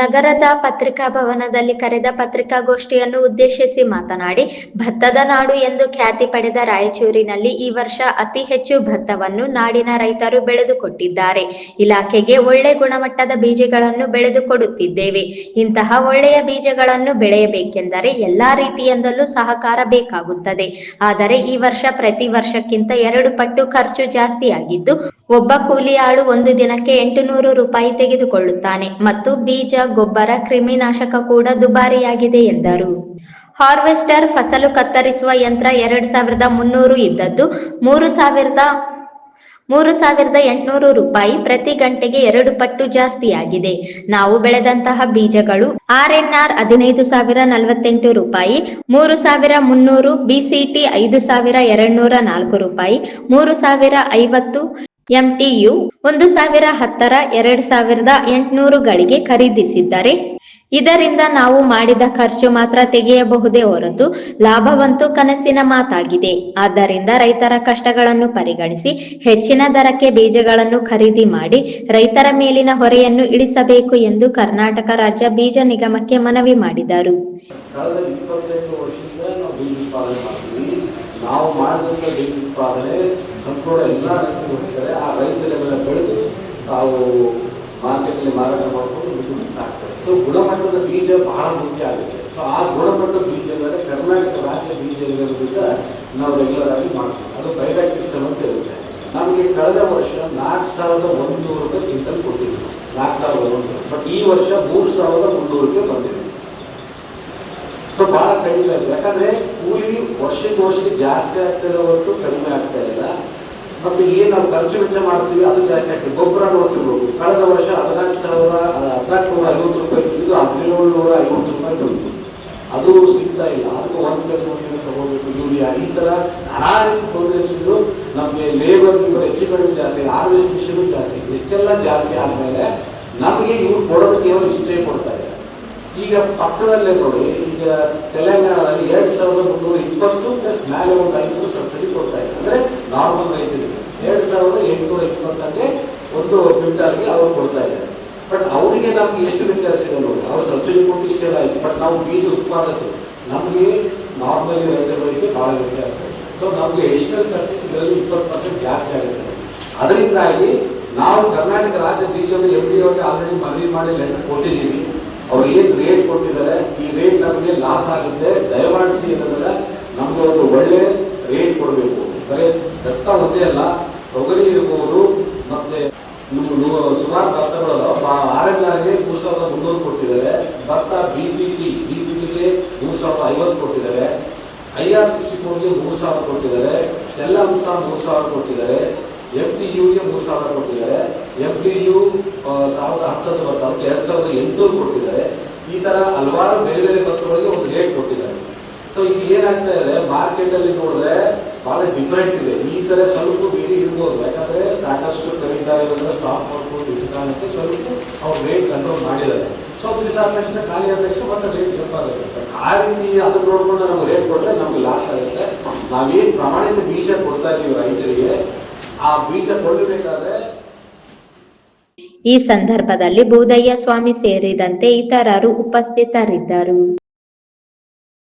ನಗರದ ಪತ್ರಿಕಾ ಭವನದಲ್ಲಿ ಕರೆದ ಪತ್ರಿಕಾಗೋಷ್ಠಿಯನ್ನು ಉದ್ದೇಶಿಸಿ ಮಾತನಾಡಿ, ಭತ್ತದ ನಾಡು ಎಂದು ಖ್ಯಾತಿ ಪಡೆದ ರಾಯಚೂರಿನಲ್ಲಿ ಈ ವರ್ಷ ಅತಿ ಹೆಚ್ಚು ಭತ್ತವನ್ನು ನಾಡಿನ ರೈತರು ಬೆಳೆದುಕೊಟ್ಟಿದ್ದಾರೆ. ಇಲಾಖೆಗೆ ಒಳ್ಳೆ ಗುಣಮಟ್ಟದ ಬೀಜಗಳನ್ನು ಬೆಳೆದುಕೊಡುತ್ತಿದ್ದೇವೆ. ಇಂತಹ ಒಳ್ಳೆಯ ಬೀಜಗಳನ್ನು ಬೆಳೆಯಬೇಕೆಂದರೆ ಎಲ್ಲಾ ರೀತಿಯಿಂದಲೂ ಸಹಕಾರ ಬೇಕಾಗುತ್ತದೆ. ಆದರೆ ಈ ವರ್ಷ ಪ್ರತಿ ವರ್ಷಕ್ಕಿಂತ ಎರಡು ಪಟ್ಟು ಖರ್ಚು ಜಾಸ್ತಿಯಾಗಿದ್ದು ಒಬ್ಬ ಕೂಲಿ ಆಳು ಒಂದು ದಿನಕ್ಕೆ ಎಂಟು ನೂರು ರೂಪಾಯಿ ತೆಗೆದುಕೊಳ್ಳುತ್ತಾನೆ ಮತ್ತು ಬೀಜ, ಗೊಬ್ಬರ, ಕ್ರಿಮಿನಾಶಕ ಕೂಡ ದುಬಾರಿಯಾಗಿದೆ ಎಂದರು. ಹಾರ್ವೆಸ್ಟರ್ ಫಸಲು ಕತ್ತರಿಸುವ ಯಂತ್ರ ಎರಡ್ ಸಾವಿರದ ಮುನ್ನೂರು ಇದ್ದದ್ದು ಮೂರು ಸಾವಿರದ ಮೂರು ಸಾವಿರದ ಎಂಟುನೂರು ರೂಪಾಯಿ ಪ್ರತಿ ಗಂಟೆಗೆ ಎರಡು ಪಟ್ಟು ಜಾಸ್ತಿಯಾಗಿದೆ. ನಾವು ಬೆಳೆದಂತಹ ಬೀಜಗಳು ಆರ್ ಎನ್ ಆರ್ ಹದಿನೈದು ಸಾವಿರ ನಲವತ್ತೆಂಟು ರೂಪಾಯಿ, ಮೂರು ಸಾವಿರ ಮುನ್ನೂರು ಬಿಸಿಟಿ ಐದು ಸಾವಿರ ಎರಡ್ನೂರ ನಾಲ್ಕು ರೂಪಾಯಿ, ಮೂರು ಸಾವಿರ ಐವತ್ತು ಎಂಟಿಯು ಒಂದು ಸಾವಿರ ಹತ್ತರ ಎರಡ್ ಸಾವಿರದ ಎಂಟುನೂರುಗಳಿಗೆ ಖರೀದಿಸಿದ್ದಾರೆ, ಇದರಿಂದ ನಾವು ಮಾಡಿದ ಖರ್ಚು ಮಾತ್ರ ತೆಗೆಯಬಹುದೇ ಹೊರತು ಲಾಭವಂತೂ ಕನಸಿನ ಮಾತಾಗಿದೆ. ಆದ್ದರಿಂದ ರೈತರ ಕಷ್ಟಗಳನ್ನು ಪರಿಗಣಿಸಿ ಹೆಚ್ಚಿನ ದರಕ್ಕೆ ಬೀಜಗಳನ್ನು ಖರೀದಿ ಮಾಡಿ ರೈತರ ಮೇಲಿನ ಹೊರೆಯನ್ನು ಇಳಿಸಬೇಕು ಎಂದು ಕರ್ನಾಟಕ ರಾಜ್ಯ ಬೀಜ ನಿಗಮಕ್ಕೆ ಮನವಿ ಮಾಡಿದರು. ನಾವು ಬೀಜ ಬೀಜ ಹೋಗ್ತಾರೆ ಆ ರೈತರೆಲ್ಲ ಬೆಳೆದು ತಾವು ಮಾರ್ಕೆಟ್ನಲ್ಲಿ ಮಾರಾಟ ಮಾಡಿಕೊಂಡು ದುಡ್ಡು ಸಾಕ್ತಾರೆ. ಸೊ ಗುಣಮಟ್ಟದ ಬೀಜ ಬಹಳ ಮುಖ್ಯ ಆಗುತ್ತೆ. ಸೊ ಆ ಗುಣಮಟ್ಟದ ಬೀಜ ಅಂದರೆ ಕರ್ನಾಟಕ ರಾಜ್ಯ ಬೀಜ ಇರೋದ್ರಿಂದ ನಾವು ರೆಗ್ಯುಲರ್ ಆಗಿ ಮಾಡ್ತೀವಿ. ಅದು ಬೈಬ್ಯಾಕ್ ಸಿಸ್ಟಮ್ ಅಂತ ಇರುತ್ತೆ. ನಮಗೆ ಕಳೆದ ವರ್ಷ ನಾಲ್ಕು ಸಾವಿರದ ಒಂದೂರು ರೂಪಾಯಿ ಕೊಟ್ಟಿದ್ವಿ ನಾಲ್ಕು ಸಾವಿರದ ಒಂದು ಬಟ್ ಈ ವರ್ಷ ಮೂರು ಸಾವಿರದ ಮುನ್ನೂರಕ್ಕೆ ಬಂದಿದೆ. ಸೊ ಬಹಳ ಕಡಿಮೆ ಆಗಿದೆ. ಯಾಕಂದ್ರೆ ಕೂಲಿ ವರ್ಷಕ್ಕೆ ವರ್ಷಕ್ಕೆ ಜಾಸ್ತಿ ಆಗ್ತದೆ ಹೊರತು ಕಡಿಮೆ ಆಗ್ತಾ ಇಲ್ಲ ಮತ್ತು ಏನು ನಾವು ಖರ್ಚು ವೆಚ್ಚ ಮಾಡ್ತೀವಿ, ಅದು ಜಾಸ್ತಿ ಆಗ್ತದೆ. ಗೊಬ್ಬರ ನೋಡ್ತಿರ್ಬೋದು ಕಳೆದ ವರ್ಷ ಹದಿನಾಲ್ಕು ಸಾವಿರ ಹದಿನಾಲ್ಕು ನೂರ ಐವತ್ತು ರೂಪಾಯಿ ಇದ್ದು ಹದಿನೇಳು ನೂರ ಐವತ್ತು ರೂಪಾಯಿ ಬಂತು. ಅದು ಸಿಗ್ತಾ ಇಲ್ಲ. ಅದಕ್ಕೆ ಒಂದು ಪ್ಲಸ್ ಒಂದು ತಗೋಬೇಕು. ಯೂರಿಯಾ ಈ ಥರ ನಾನಾ ರೀತಿ ಇದ್ದು, ನಮಗೆ ಲೇಬರ್ ಇವರು ಹೆಚ್ಚು ಕಡಿಮೆ ಜಾಸ್ತಿ ಹಾರ್ವೆಸ್ಟ್ ಮಿಷನ್ ಜಾಸ್ತಿ ಇಷ್ಟೆಲ್ಲ ಜಾಸ್ತಿ ಆದಮೇಲೆ ನಮಗೆ ಇವ್ರು ಕೊಡೋದು ಕೇವಲ ಇಷ್ಟೇ ಕೊಡ್ತಾ ಇದ್ದಾರೆ ಈಗ ಪಕ್ಕದಲ್ಲೇ ನೋಡಿ, ಈಗ ತೆಲಂಗಾಣದಲ್ಲಿ ಎರಡು ಸಾವಿರದ ಮುನ್ನೂರ ಇಪ್ಪತ್ತು ಪ್ಲಸ್ ಮ್ಯಾಲೆ ಒಂದು ಐನೂರು ಸಬ್ಸಿಡಿ ಕೊಡ್ತಾ ಇದೆ ಅಂದ್ರೆ ನಾರ್ಮಲ್ ರೈತರಿಗೆ. ಎರಡ್ ಸಾವಿರದ ಎಂಟುನೂರ ಇಪ್ಪತ್ತಕ್ಕೆ ಒಂದು ಕ್ವಿಂಟಾಲ್ಗೆ ಅವರು ಕೊಡ್ತಾ ಇದ್ದಾರೆ. ಬಟ್ ಅವರಿಗೆ ನಮ್ಗೆ ಎಷ್ಟು ವ್ಯತ್ಯಾಸ ಇದೆ ನೋಡಿ. ಅವ್ರು ಸಬ್ಸಿಡಿ ಕೊಟ್ಟು ಇಷ್ಟೆಲ್ಲ ಆಯ್ತು ಬಟ್ ನಾವು ಬೀಜ ಉತ್ಪಾದಕರು. ನಮಗೆ ನಾರ್ಮಲಿ ರೈತರಿಗೆ ಭಾಳ ವ್ಯತ್ಯಾಸ ಸೊ ನಮಗೆ ಎಡಿಷನಲ್ ಖರ್ಚು ಇದರಲ್ಲಿ ಇಪ್ಪತ್ತು ಪರ್ಸೆಂಟ್ ಜಾಸ್ತಿ ಆಗುತ್ತೆ. ಅದರಿಂದಾಗಿ ನಾವು ಕರ್ನಾಟಕ ರಾಜ್ಯ ಬೀಜದ ಎಂ ಡಿ ಅವರಿಗೆ ಆಲ್ರೆಡಿ ಮನವಿ ಮಾಡಿ ಲೆಟರ್ ಕೊಟ್ಟಿದ್ದೀವಿ. ಅವ್ರು ಏನು ರೇಟ್ ಕೊಟ್ಟಿದ್ದಾರೆ? ಈ ರೇಟ್ ನಮಗೆ ಲಾಸ್ ಆಗುತ್ತೆ. ದಯಮಾಡಿಸಿ ಏನಂದ್ರೆ ನಮಗೆ ಒಂದು ಒಳ್ಳೆ ರೇಟ್ ಕೊಡಬೇಕು. ಬರೀ ದತ್ತ ಒಂದೇ ಅಲ್ಲ. ತೊಗರಿ ಇರ್ಬೋದು, ಮತ್ತೆ ಸುಮಾರು ಭತ್ತಗಳು ಆರ್ ಎನ್ ಆರ್ಗೆ ಮೂರು ಸಾವಿರದ ಮುನ್ನೂರು ಕೊಟ್ಟಿದ್ದಾರೆ. ಭತ್ತ B P T B P ಟಿಗೆ ಮೂರು ಸಾವಿರದ ಐವತ್ತು ಕೊಟ್ಟಿದ್ದಾರೆ. ಐ ಆರ್ ಸಿಕ್ಸ್ಟಿ ಫೋರ್ಗೆ ಮೂರು ಸಾವಿರ ಕೊಟ್ಟಿದ್ದಾರೆ. ಎಲ್ಲ ಅಂಶ ಮೂರು ಸಾವಿರ ಕೊಟ್ಟಿದ್ದಾರೆ. ಎಂ ಟಿ ಯುಗೆ ಮೂರು ಸಾವಿರ ಕೊಟ್ಟಿದ್ದಾರೆ. ಎಂ ಟಿ ಯು ಸಾವಿರದ ಹತ್ತೊಂದು ಭತ್ತ ಎರಡು ಸಾವಿರದ ಎಂಟುನೂರು ಕೊಟ್ಟಿದ್ದಾರೆ. ಈ ಥರ ಹಲವಾರು ಬೇರೆ ಬೇರೆ ಭತ್ತಗಳಿಗೆ ಒಂದು ರೇಟ್ ಕೊಟ್ಟಿದ್ದಾರೆ. ಸೊ ಇದು ಏನಾಗ್ತಾ ಇದೆ ಮಾರ್ಕೆಟಲ್ಲಿ ನೋಡಿದ್ರೆ ಭಾಳ ಡಿಫ್ರೆಂಟ್ ಇದೆ. ಈ ಥರ ಸ್ವಲ್ಪ ಬೇರೆ ಇರ್ಬೋದು. ಯಾಕಂದ್ರೆ ಸಾಕಷ್ಟು ಕರೀತಾ ಇರೋದ್ರ ಸ್ಟಾಪ್ ಮಾಡ್ಕೊಂಡು ಇದ್ದ ಕಾರಣಕ್ಕೆ ಸ್ವಲ್ಪ ಅವ್ರು ರೇಟ್ ಕಂಟ್ರೋಲ್ ಮಾಡಿದ್ದಾರೆ. ಸೊ ಅದು ದಿವಸ ಆದ ತಕ್ಷಣ ಖಾಲಿ ಆದ ತಕ್ಷಣ ಮತ್ತೆ ರೇಟ್ ಜಂಪ್ ಆಗುತ್ತೆ. ಆ ರೀತಿ ಅದನ್ನ ನೋಡ್ಕೊಂಡು ನಮ್ಗೆ ರೇಟ್ ಕೊಟ್ಟರೆ ನಮ್ಗೆ ಲಾಸ್ ಆಗುತ್ತೆ. ನಾವೇನು ಪ್ರಮಾಣಿತ ಬೀಜ ಕೊಡ್ತಾ ಇದೀವಿ ರೈತರಿಗೆ, ಆ ಬೀಜ ಕೊಡಬೇಕಾದ್ರೆ ಈ ಸಂದರ್ಭದಲ್ಲಿ ಬೋಧಯ್ಯ ಸ್ವಾಮಿ ಸೇರಿದಂತೆ ಇತರರು ಉಪಸ್ಥಿತರಿದ್ದರು.